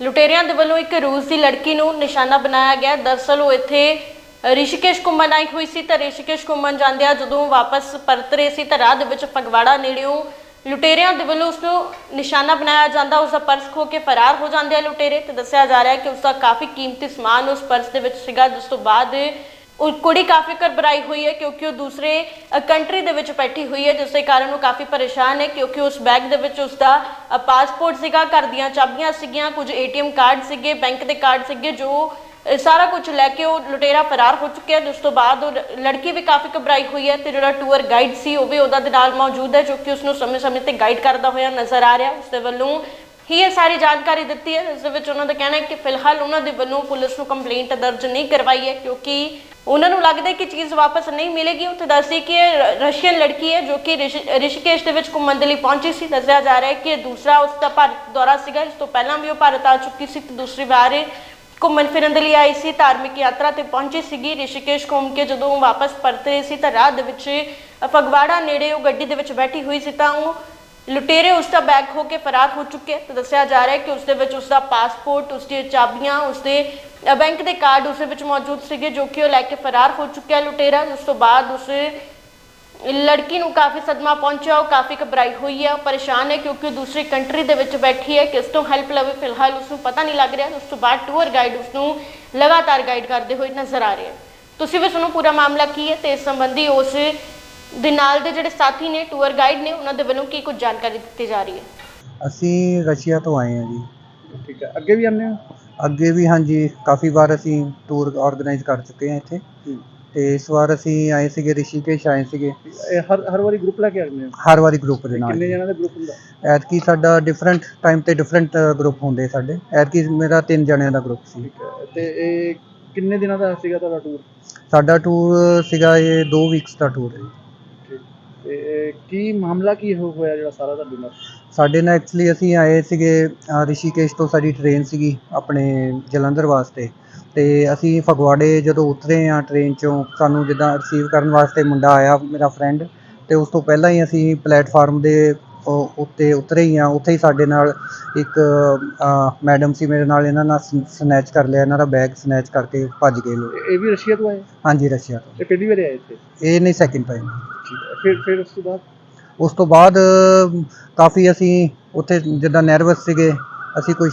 ਲੁਟੇਰਿਆਂ ਦੇ ਵੱਲੋਂ ਇੱਕ ਰੂਸ ਦੀ ਲੜਕੀ ਨੂੰ ਨਿਸ਼ਾਨਾ ਬਣਾਇਆ ਗਿਆ। ਦਰਸਲ ਉਹ ਇੱਥੇ ਰਿਸ਼ੀਕੇਸ਼ ਘੁੰਮਣ ਆਈ ਹੋਈ ਸੀ ਤਾਂ ਰਿਸ਼ੀਕੇਸ਼ ਘੁੰਮਣ ਜਾਂਦਿਆਂ ਜਦੋਂ ਵਾਪਸ ਪਰਤ ਰਹੇ ਸੀ ਤਾਂ ਰਾਹ ਦੇ ਵਿੱਚ ਫਗਵਾੜਾ ਨੇੜਿਓਂ ਲੁਟੇਰਿਆਂ ਦੇ ਵੱਲੋਂ ਉਸ ਨੂੰ ਨਿਸ਼ਾਨਾ ਬਣਾਇਆ ਜਾਂਦਾ। ਉਸ ਦਾ ਪਰਸ ਖੋ ਕੇ ਫਰਾਰ ਹੋ ਜਾਂਦੇ ਆ ਲੁਟੇਰੇ ਤੇ ਦੱਸਿਆ ਜਾ ਰਿਹਾ ਹੈ ਕਿ ਉਸ ਦਾ ਕਾਫੀ ਕੀਮਤੀ ਸਮਾਨ ਉਸ ਪਰਸ ਦੇ ਵਿੱਚ ਸੀਗਾ। ਜਿਸ ਤੋਂ ਬਾਅਦ ਉਹ ਕੁੜੀ ਕਾਫੀ ਘਬਰਾਈ ਹੋਈ ਹੈ ਕਿਉਂਕਿ ਉਹ ਦੂਸਰੇ ਕੰਟਰੀ ਦੇ ਵਿੱਚ ਬੈਠੀ ਹੋਈ ਹੈ, ਜਿਸ ਦੇ ਕਾਰਨ ਉਹ ਕਾਫੀ ਪਰੇਸ਼ਾਨ ਹੈ ਕਿਉਂਕਿ ਉਸ ਬੈਗ ਦੇ ਵਿੱਚ ਉਸ ਦਾ ਪਾਸਪੋਰਟ ਸੀਗਾ, ਘਰ ਦੀਆਂ ਚਾਬੀਆਂ ਸੀਗੀਆਂ, ਕੁਝ ਏਟੀਐਮ ਕਾਰਡ ਸੀਗੇ, ਬੈਂਕ ਦੇ ਕਾਰਡ ਸੀਗੇ, ਜੋ ਸਾਰਾ ਕੁਝ ਲੈ ਕੇ ਉਹ ਲੁਟੇਰਾ ਫਰਾਰ ਹੋ ਚੁੱਕਿਆ ਜਿਸ ਤੋਂ ਬਾਅਦ ਉਹ ਲੜਕੀ ਵੀ ਕਾਫੀ ਘਬਰਾਈ ਹੋਈ ਹੈ ਤੇ ਜਿਹੜਾ ਟੂਰ ਗਾਈਡ ਸੀ, ਉਹ ਵੀ ਉਹਦਾ ਦੇ ਨਾਲ ਮੌਜੂਦ ਹੈ, ਜੋ ਕਿ ਉਸ ਨੂੰ ਸਮੇਂ-ਸਮੇਂ ਤੇ ਗਾਈਡ ਕਰਦਾ ਹੋਇਆ ਨਜ਼ਰ ਆ ਰਿਹਾ ਉਸ ਦੇ ਵੱਲੋਂ ਹੀ ਇਹ ਸਾਰੀ ਜਾਣਕਾਰੀ ਦਿੱਤੀ ਹੈ ਇਸ ਦੇ ਵਿੱਚ ਉਹਨਾਂ ਦਾ ਕਹਿਣਾ ਹੈ ਕਿ ਫਿਲਹਾਲ ਉਹਨਾਂ ਦੇ ਵੱਲੋਂ ਪੁਲਿਸ ਨੂੰ ਕੰਪਲੇਂਟ ਦਰਜ ਨਹੀਂ ਕਰਵਾਈ ਹੈ, ਕਿਉਂਕਿ ਉਹਨਾਂ ਨੂੰ ਲੱਗਦਾ ਹੈ ਕਿ ਚੀਜ਼ ਵਾਪਸ ਨਹੀਂ ਮਿਲੇਗੀ। ਉੱਥੇ ਦੱਸਦੀ ਕਿ ਇਹ ਰਸ਼ੀਅਨ ਲੜਕੀ ਹੈ, ਜੋ ਕਿ ਰਿਸ਼ੀ- ਰਿਸ਼ੀਕੇਸ਼ ਦੇ ਵਿੱਚ ਘੁੰਮਣ ਦੇ ਲਈ ਪਹੁੰਚੀ ਸੀ। ਦੱਸਿਆ ਜਾ ਰਿਹਾ ਹੈ ਕਿ ਦੂਸਰਾ ਉਸ ਦਾ ਭਾਰਤ ਦੌਰਾ ਸੀਗਾ ਇਸ ਤੋਂ ਪਹਿਲਾਂ ਵੀ ਉਹ ਭਾਰਤ ਆ ਚੁੱਕੀ ਸੀ ਤੇ ਦੂਸਰੀ ਵਾਰ ਇਹ ਘੁੰਮਣ ਫਿਰਨ ਦੇ ਲਈ ਆਈ ਸੀ, ਧਾਰਮਿਕ ਯਾਤਰਾ ਤੇ ਪਹੁੰਚੀ ਸੀਗੀ। ਰਿਸ਼ੀਕੇਸ਼ ਘੁੰਮ ਕੇ ਜਦੋਂ ਉਹ ਵਾਪਸ ਪਰਤੇ ਸੀ ਤਾਂ ਰਾਹ ਦੇ ਵਿੱਚ ਫਗਵਾੜਾ ਨੇੜੇ ਉਹ ਗੱਡੀ ਦੇ ਵਿੱਚ ਬੈਠੀ ਹੋਈ ਸੀ ਤਾਂ ਉਹ ਲੁਟੇਰੇ ਉਸ ਦਾ ਬੈਗ ਖੋ ਕੇ ਫਰਾਰ ਹੋ ਚੁੱਕੇ ਤੇ ਦੱਸਿਆ ਜਾ ਰਿਹਾ ਹੈ ਕਿ ਉਸ ਦੇ ਵਿੱਚ ਉਸ ਦਾ ਪਾਸਪੋਰਟ, ਉਸ ਦੀਆਂ ਚਾਬੀਆਂ, ਉਸ ਦੇ ਬੈਂਕ ਦੇ ਕਾਰਡ ਉਸ ਦੇ ਵਿੱਚ ਮੌਜੂਦ ਸੀਗੇ ਜੋ ਕਿ ਉਹ ਲੈ ਕੇ ਫਰਾਰ ਹੋ ਚੁੱਕਿਆ ਲੁਟੇਰਾ। ਉਸ ਤੋਂ ਬਾਅਦ ਉਸ ਲੜਕੀ ਨੂੰ ਕਾਫੀ ਸਦਮਾ ਪਹੁੰਚਿਆ, ਉਹ ਕਾਫੀ ਘਬਰਾਈ ਹੋਈ ਹੈ, ਉਹ ਪਰੇਸ਼ਾਨ ਹੈ ਕਿਉਂਕਿ ਉਹ ਦੂਸਰੀ ਕੰਟਰੀ ਦੇ ਵਿੱਚ ਬੈਠੀ ਹੈ, ਕਿਸ ਤੋਂ ਹੈਲਪ ਲਵੇ ਫਿਲਹਾਲ ਉਸ ਨੂੰ ਪਤਾ ਨਹੀਂ ਲੱਗ ਰਿਹਾ। ਉਸ ਤੋਂ ਬਾਅਦ ਟੂਰ ਗਾਈਡ ਉਸ ਨੂੰ ਲਗਾਤਾਰ ਗਾਈਡ ਕਰਦੇ ਹੋਏ ਨਜ਼ਰ ਆ ਰਹੇ ਹਨ। ਤੁਸੀਂ ਵੀ ਸੁਣੋ ਪੂਰਾ ਮਾਮਲਾ ਕੀ ਹੈ ਤੇ ਇਸ ਸੰਬੰਧੀ ਉਸ ਦੇ ਨਾਲ ਦੇ ਜਿਹੜੇ ਸਾਥੀ ਨੇ ਟੂਰ ਗਾਈਡ ਨੇ ਉਹਨਾਂ ਦੇ ਵੱਲੋਂ ਕੀ ਕੁਝ ਜਾਣਕਾਰੀ ਦਿੱਤੀ ਜਾ ਰਹੀ ਹੈ? ਅਸੀਂ ਰਸ਼ੀਆ ਤੋਂ ਆਏ ਹਾਂ ਜੀ। ਠੀਕ ਹੈ। ਅੱਗੇ ਵੀ ਆਉਂਦੇ ਹੋ? ਅੱਗੇ ਵੀ ਹਾਂਜੀ ਕਾਫੀ ਵਾਰ ਅਸੀਂ ਟੂਰ ਆਰਗੇਨਾਈਜ਼ ਕਰ ਚੁੱਕੇ ਹਾਂ ਇੱਥੇ। ਤੇ ਇਸ ਵਾਰ ਅਸੀਂ ਆਏ ਸੀਗੇ ਰਿਸ਼ੀਕੇਸ਼ ਆਏ ਸੀਗੇ। ਇਹ ਹਰ ਹਰ ਵਾਰੀ ਗਰੁੱਪ ਲੈ ਕੇ ਆਉਂਦੇ ਹੋ? ਹਰ ਵਾਰੀ ਗਰੁੱਪ ਦੇ ਨਾਲ। ਕਿੰਨੇ ਜਣਾਂ ਦਾ ਗਰੁੱਪ ਹੁੰਦਾ? ਐਤਕੀ ਸਾਡਾ ਡਿਫਰੈਂਟ ਟਾਈਮ ਤੇ ਡਿਫਰੈਂਟ ਗਰੁੱਪ ਹੁੰਦੇ ਸਾਡੇ। ਐਤਕੀ ਮੇਰਾ ਤਿੰਨ ਜਣਿਆਂ ਦਾ ਗਰੁੱਪ ਸੀ। ਠੀਕ ਹੈ। ਤੇ ਇਹ ਕਿੰਨੇ ਦਿਨਾਂ ਦਾ ਸੀਗਾ ਤੁਹਾਡਾ ਟੂਰ ਸਾਡਾ ਟੂਰ ਸੀਗਾ ਇਹ 2 ਵੀਕਸ ਦਾ ਟੂਰ ਹੈ ਜੀ। ਤੇ ਕੀ ਮਾਮਲਾ ਕੀ ਹੋ- ਹੋਇਆ ਜਿਹੜਾ ਸਾਰਾ ਤੁਹਾਡੇ ਨਾਲ? ਸਾਡੇ ਨਾਲ ਐਕਚੁਅਲੀ ਅਸੀਂ ਆਏ ਸੀਗੇ ਅ, ਰਿਸ਼ੀਕੇਸ਼ ਤੋਂ ਸਾਡੀ ਟ੍ਰੇਨ ਸੀਗੀ ਆਪਣੇ ਜਲੰਧਰ ਵਾਸਤੇ। ਤੇ ਅਸੀਂ ਫਗਵਾੜੇ ਜਦੋਂ ਉਤਰੇ ਆ ਟ੍ਰੇਨ ਚੋਂ ਸਾਨੂੰ ਜਿੱਦਾਂ ਰਿਸੀਵ ਕਰਨ ਵਾਸਤੇ ਮੁੰਡਾ ਆਇਆ ਮੇਰਾ ਫਰੈਂਡ ਤੇ ਉਸ ਤੋਂ ਪਹਿਲਾਂ ਹੀ ਅਸੀਂ ਪਲੇਟਫਾਰਮ ਦੇ ਉੱਤੇ ਉਤਰੇ ਹੀ ਆ ਉੱਥੇ ਹੀ ਸਾਡੇ ਨਾਲ ਇੱਕ ਮੈਡਮ ਸੀ ਮੇਰੇ ਨਾਲ ਇਹਨਾਂ ਨਾਲ ਸਨੈਚ ਕਰ ਲਿਆ ਇਹਨਾਂ ਦਾ ਬੈਗ ਸਨੈਚ ਕਰਕੇ ਭੱਜ ਗਏ ਲੋਕ। ਇਹ- ਵੀ ਰਸ਼ੀਆ ਤੋਂ ਆਏ? ਹਾਂਜੀ ਰਸ਼ੀਆ ਤੋਂ। ਇਹ ਪਹਿਲੀ ਵਾਰ ਆਏ ਇੱਥੇ? ਇਹ ਨਹੀਂ ਸੈਕਿੰਡ ਟਾਈਮ ਫਿਰ ਫਿਰ ਉਸ ਤੋਂ ਬਾਅਦ? ਉਸ ਤੋਂ ਬਾਅਦ ਕਾਫੀ ਅਸੀਂ ਉੱਥੇ ਜਿੱਦਾਂ ਨਰਵਸ ਸੀਗੇ ਅਸੀਂ ਕੁਝ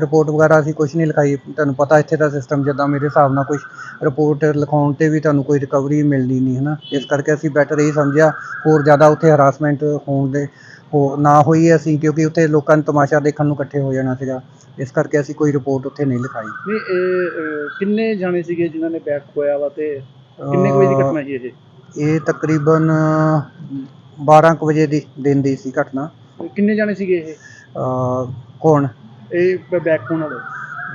ਰਿਪੋਰਟ ਵਗੈਰਾ ਅਸੀਂ ਕੁਝ ਨਹੀਂ ਲਿਖਾਈ। ਤੁਹਾਨੂੰ ਪਤਾ ਇੱਥੇ ਦਾ ਸਿਸਟਮ ਜਿੱਦਾਂ ਮੇਰੇ ਹਿਸਾਬ ਨਾਲ ਕੁਝ ਰਿਪੋਰਟ ਲਿਖਾਉਣ ਤੇ ਵੀ ਤੁਹਾਨੂੰ ਕੋਈ ਰਿਕਵਰੀ ਮਿਲਦੀ ਨਹੀਂ ਹਨਾ? ਇਸ ਕਰਕੇ ਅਸੀਂ ਬੈਟਰ ਇਹ ਸਮਝਿਆ ਹੋਰ ਜ਼ਿਆਦਾ ਉੱਥੇ ਹਰਾਸਮੈਂਟ ਹੋਣ ਦੇ ਹੋ ਨਾ ਹੋਈ ਅਸੀਂ ਕਿਉਂਕਿ ਉੱਥੇ ਲੋਕਾਂ ਨੂੰ ਤਮਾਸ਼ਾ ਦੇਖਣ ਨੂੰ ਇਕੱਠੇ ਹੋ ਜਾਣਾ ਸੀਗਾ। ਇਸ ਕਰਕੇ ਅਸੀਂ ਕੋਈ ਰਿਪੋਰਟ ਉੱਥੇ ਨਹੀਂ ਲਿਖਾਈ। ਨਹੀਂ ਇਹ ਅਹ, ਕਿੰਨੇ ਜਾਣੇ ਸੀਗੇ ਜਿਨ੍ਹਾਂ ਨੇ ਬੈਗ ਖੋਇਆ ਵਾ ਤੇ ਕਿੰਨੇ ਕੁ ਵਜੇ ਦੀ ਘਟਨਾ ਸੀ ਇਹ? ਇਹ ਤਕਰੀਬਨ 12 ਕੁ ਵਜੇ ਦੀ ਦਿਨ ਦੀ ਸੀ ਘਟਨਾ। ਤੇ ਕਿੰਨੇ ਜਾਣੇ ਸੀਗੇ ਇਹ? ਅ, ਕੌਣ ਇਹ ਬ- ਬੈਗ ਖੋਣ ਵਾਲੇ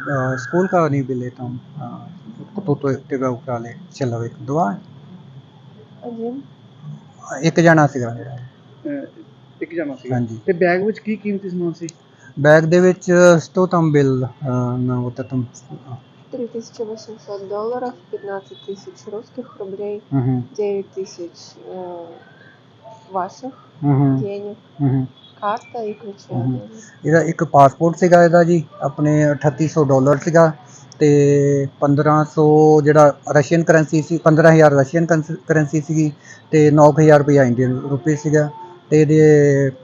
अ, स्कूल का नहीं भी लेता हूँ अ, तो तो एक्टिवा उठा ले चलो एक दुआ ਇੱਕ ਜਣਾ ਸੀਗਾ ਮੇਰਾ ਅਹ, ਇੱਕ ਜਾਣਾ ਸੀਗਾ ਹਾਂਜੀ ਤੇ ਬੈਗ ਵਿੱਚ ਕੀ ਕੀਮਤੀ ਸਮਾਨ ਸੀ ਬੈਗ ਦੇ ਵਿੱਚ ਸਟੋ там был на вот этом 3800 долларов, 15 тысяч русских рублей, мгм 9 тысяч э, ваших мгм денег, ਮਹਮ। ਇਹਦਾ ਇੱਕ ਪਾਸਪੋਰਟ ਸੀਗਾ ਇਹਦਾ ਜੀ ਆਪਣੇ 3800 ਡਾਲਰ ਸੀਗਾ ਤੇ 1500 ਜਿਹੜਾ ਰਸ਼ੀਅਨ ਕਰੰਸੀ ਸੀ 15000 ਰਸ਼ੀਅਨ ਕਰੰਸੀ ਸੀਗੀ ਤੇ 9000 ਰੁਪਇਆ ਇੰਡੀਅਨ ਰੁਪਏ ਸੀਗਾ ਤੇ ਇਹਦੇ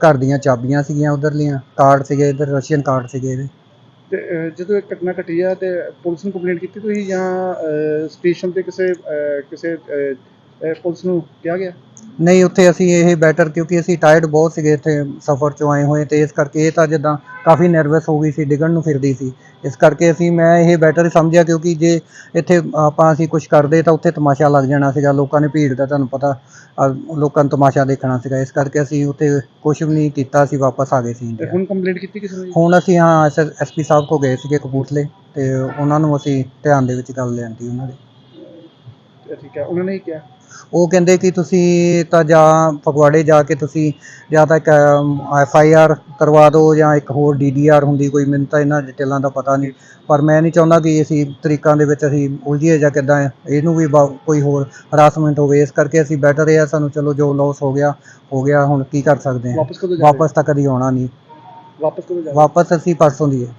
ਘਰ ਦੀਆਂ ਚਾਬੀਆਂ ਸੀਗੀਆਂ ਉਧਰਲੀਆਂ ਕਾਰਡ ਸੀਗੇ ਇਧਰ ਰਸ਼ੀਅਨ ਕਾਰਡ ਸੀਗੇ ਇਹਦੇ। ਜਦੋਂ ਇਹ ਘਟਨਾ ਘਟੀ ਆ ਤੇ ਪੁਲਿਸ ਨੂੰ ਕੰਪਲੇਂਟ ਕੀਤੀ ਤੁਸੀਂ ਜਾਂ ਸਟੇਸ਼ਨ ਤੇ ਕਿਸੇ ਕਿਸੇ ਅਹ, ਪੁਲਿਸ ਨੂੰ ਕਿਹਾ ਗਿਆ? ਨਹੀਂ ਉੱਥੇ ਅਸੀਂ ਇਹ ਬੈਟਰ ਕਿਉਂਕਿ ਅਸੀਂ ਟਾਇਰਡ ਬਹੁਤ ਸੀਗੇ ਇੱਥੇ ਸਫ਼ਰ ਚੋਂ ਆਏ ਹੋਏ ਤੇ ਇਸ ਕਰਕੇ ਇਹ ਤਾਂ ਜਿੱਦਾਂ ਕਾਫੀ ਨਰਵਸ ਹੋ ਗਈ ਸੀ ਡਿੱਗਣ ਨੂੰ ਫਿਰਦੀ ਸੀ। ਇਸ ਕਰਕੇ ਅਸੀਂ ਮੈਂ ਇਹ ਬੈਟਰ ਸਮਝਿਆ ਕਿਉਂਕਿ ਜੇ ਇੱਥੇ ਆਪਾਂ ਅਸੀਂ ਕੁਝ ਕਰਦੇ ਤਾਂ ਉੱਥੇ ਤਮਾਸ਼ਾ ਲੱਗ ਜਾਣਾ ਸੀਗਾ ਲੋਕਾਂ ਨੇ ਭੀੜ ਦਾ ਤੁਹਾਨੂੰ ਪਤਾ ਅਹ ਲੋਕਾਂ ਨੂੰ ਤਮਾਸ਼ਾ ਦੇਖਣਾ ਸੀਗਾ। ਇਸ ਕਰਕੇ ਅਸੀਂ ਉੱਥੇ ਕੁਝ ਵੀ ਨਹੀਂ ਕੀਤਾ ਅਸੀਂ ਵਾਪਸ ਆ ਗਏ ਸੀ ਤੇ ਇੰਡੀਆ ਹੁਣ ਕੰਪਲੇਂਟ ਕੀਤੀ ਕਿਸੇ ਨੇ ਹੁਣ ਅਸੀਂ ਹਾਂ ਐਸਪੀ ਸਾਹਿਬ ਕੋ ਗਏ ਸੀਗੇ ਕਪੂਰਥਲੇ ਤੇ ਉਹਨਾਂ ਨੂੰ ਅਸੀਂ ਧਿਆਨ ਦੇ ਵਿੱਚ ਗੱਲ ਲਿਆਂਦੀ ਉਹਨਾਂ ਦੀ। ਤੇ ਠੀਕ ਹੈ ਉਹਨਾਂ ਨੇ ਕੀ ਕਿਹਾ। ਉਹ ਕਹਿੰਦੇ ਕਿ ਤੁਸੀਂ ਤਾਂ ਜਾਂ ਫਗਵਾੜੇ ਜਾ ਕੇ ਤੁਸੀਂ ਜਾਂ ਤਾਂ ਇੱਕ ਐਫ ਆਈ ਆਰ ਕਰਵਾ ਦਿਓ ਜਾਂ ਇੱਕ ਹੋਰ ਡੀ ਡੀ ਆਰ ਹੁੰਦੀ ਕੋਈ ਮੈਨੂੰ ਤਾਂ ਇਹਨਾਂ ਡਿਟੇਲਾਂ ਦਾ ਪਤਾ ਨਹੀਂ। ਪਰ ਮੈਂ ਨਹੀਂ ਚਾਹੁੰਦਾ ਕਿ ਅਸੀਂ ਤਰੀਕਾਂ ਦੇ ਵਿੱਚ ਅਸੀਂ ਉਲਝੀਏ ਜਾਂ ਕਿੱਦਾਂ ਇਹਨੂੰ ਵੀ ਕੋਈ ਹੋਰ ਹਰਾਸਮੈਂਟ ਹੋਵੇ। ਇਸ ਕਰਕੇ ਅਸੀਂ ਬੈਟਰ ਆ ਸਾਨੂੰ ਚਲੋ ਜੋ ਲਾਸ ਹੋ ਗਿਆ ਹੋ ਗਿਆ ਹੁਣ ਕੀ ਕਰ ਸਕਦੇ ਹਾਂ। ਵਾਪਸ ਤਾਂ ਕਦੀ ਆਉਣਾ ਨਹੀਂ। ਵਾਪਸ ਕਦੋਂ ਵਾਪਸ ਅਸੀਂ ਪਰਸੋਂ ਦੀ ਹੈ।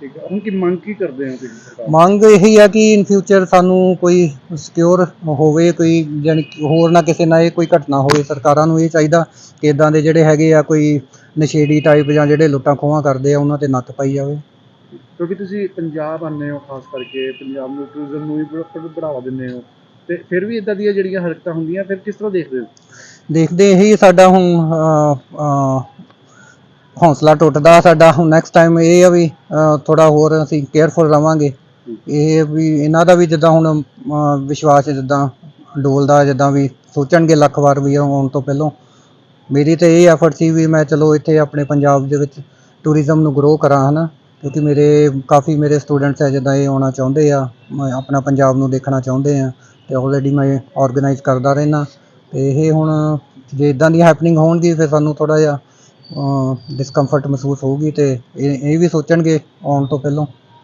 ਠੀਕ ਹੈ। ਹੁਣ ਕੀ ਮੰਗ ਕੀ ਕਰਦੇ ਹੋ ਤੁਸੀਂ ਸਰਕਾਰ? ਤੋਂ? ਮੰਗ ਇਹੀ ਆ ਕਿ ਇਨ ਫਿਊਚਰ ਸਾਨੂੰ ਕੋਈ ਸਿਕਿਉਰ ਹੋਵੇ ਕੋਈ ਜਾਣੀ ਕਿ ਹੋਰ ਨਾ ਕਿਸੇ ਨਾਲ ਇਹ ਕੋਈ ਘਟਨਾ ਹੋਵੇ ਸਰਕਾਰਾਂ ਨੂੰ ਇਹ ਚਾਹੀਦਾ ਕਿ ਇਦਾਂ ਦੇ ਜਿਹੜੇ ਹੈਗੇ ਆ ਕੋਈ ਨਸ਼ੇੜੀ ਟਾਈਪ ਜਾਂ ਜਿਹੜੇ ਲੁੱਟਾਂ ਖੋਹਾਂ ਕਰਦੇ ਆ ਉਹਨਾਂ ਤੇ ਨੱਥ ਪਾਈ ਜਾਵੇ। ਕਿਉਂਕਿ ਤੁਸੀਂ ਪੰਜਾਬ ਆਉਂਦੇ ਹੋ ਖਾਸ ਕਰਕੇ ਪੰਜਾਬ ਨੂੰ ਟੂਰਿਜ਼ਮ ਨੂੰ ਵੀ ਬੜਾ ਬੜਾਵਾ ਦਿੰਦੇ ਹੋ। ਤੇ ਫਿਰ ਵੀ ਇਦਾਂ ਦੀਆਂ ਜਿਹੜੀਆਂ ਹਰਕਤਾਂ ਹੁੰਦੀਆਂ ਫਿਰ ਕਿਸ ਤਰ੍ਹਾਂ ਦੇਖਦੇ ਹੋ? ਦੇਖਦੇ ਇਹੀ ਸਾਡਾ ਹੁਣ ਅਹ, ਅਹ, ਹੌਸਲਾ ਟੁੱਟਦਾ ਸਾਡਾ। ਹੁਣ ਨੈਕਸਟ ਟਾਈਮ ਇਹ ਆ ਵੀ ਥੋੜਾ ਹੋਰ ਅਸੀਂ ਕੇਅਰਫੁਲ ਰਵਾਂਗੇ। ਇਹ ਵੀ ਇਹਨਾਂ ਦਾ ਵੀ ਜਿੱਦਾਂ ਹੁਣ ਵਿਸ਼ਵਾਸ ਜਿੱਦਾਂ ਡੋਲਦਾ ਜਿੱਦਾਂ ਵੀ ਸੋਚਣਗੇ ਲੱਖ ਵਾਰ ਵੀ ਆਉਣ ਤੋਂ ਪਹਿਲਾਂ। ਮੇਰੀ ਤੇ ਇਹ ਐਫਰਟ ਸੀ ਵੀ ਮੈਂ ਚਲੋ ਇੱਥੇ ਆਪਣੇ ਪੰਜਾਬ ਦੇ ਵਿੱਚ ਟੂਰਿਜ਼ਮ ਨੂੰ ਗਰੋ ਕਰਾਂ, ਹਨਾ। ਕਿਉਂਕਿ ਮੇਰੇ, ਕਾਫੀ ਮੇਰੇ ਸਟੂਡੈਂਟਸ ਹੈ ਜਿੱਦਾਂ ਇਹ ਆਉਣਾ ਚਾਹੁੰਦੇ ਆ ਆਪਣਾ ਪੰਜਾਬ ਨੂੰ ਦੇਖਣਾ ਚਾਹੁੰਦੇ ਆ, ਤੇ ਆਲਰੇਡੀ ਮੈਂ ਆਰਗੇਨਾਈਜ਼ ਕਰਦਾ ਰਹਿਣਾ ਤੇ ਇਹ ਹੁਣ ਜੇ ਇਦਾਂ ਦੀ ਹੈਪਨਿੰਗ ਹੋਣਗੀ, ਫਿਰ ਸਾਨੂੰ ਥੋੜਾ ਜਿਹਾ ਡਿਸਕੰਫਰਟ ਮਹਿਸੂਸ ਹੋਊਗੀ ਤੇ ਇਹ ਇਹ ਵੀ ਸੋਚਣਗੇ ਆਉਣ ਤੋਂ ਪਹਿਲਾਂ।